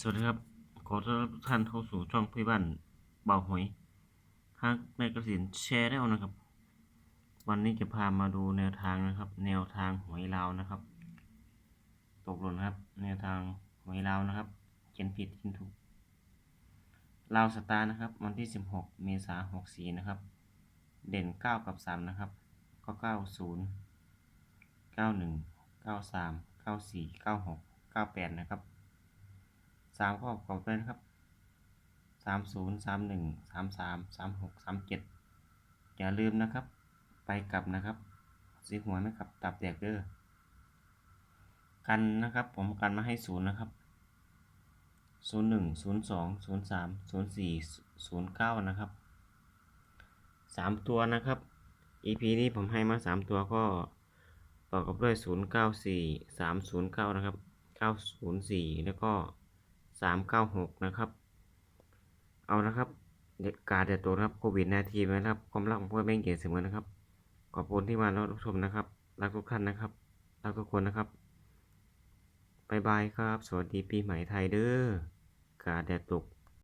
สวัสดีครับ ขอต้อนรับทุกท่านเข้าสู่ช่องพี่บ้านเบาหอยทางแมกกาซีนแชร์แนลนะครับ วันนี้จะพามาดูแนวทางนะครับ แนวทางหวยลาวนะครับ ตกหล่นครับ แนวทางหวยลาวนะครับเขียนผิดเขียนถูกลาวสตาร์นะครับ วันที่ 16 เมษายน64 นะครับ เด่น 9 กับ 3 นะครับ ก็ 90 91 93 94 96 98 นะครับ สามข้อประกอบด้วยนะครับสามศูนย์สามหนึ่งสามสามสามหกสามเจ็ดอย่าลืมนะครับ ไปกลับนะครับสีหัวนะครับ ตับแตกเด้อกันนะครับ ผมกันมาให้ศูนย์นะครับศูนย์หนึ่งศูนย์สองศูนย์สามศูนย์สี่ศูนย์เก้านะครับสามตัวนะครับ EP นี้ผมให้มาสามตัวก็ต่อกับด้วยศูนย์เก้าสี่สามศูนย์เก้านะครับเก้าศูนย์สี่แล้วก็ สามเก้าหกนะครับ เอาละครับการเดือดตัวนะครับโควิดนาทีไหมนะครับความรักของพ่อแม่เกียรติเสมอนะครับ ขอบคุณที่มารับชมนะครับ รักทุกท่านนะครับ รักทุกคนนะครับบายบายครับ สวัสดีปีใหม่ไทยเด้อการแดดตก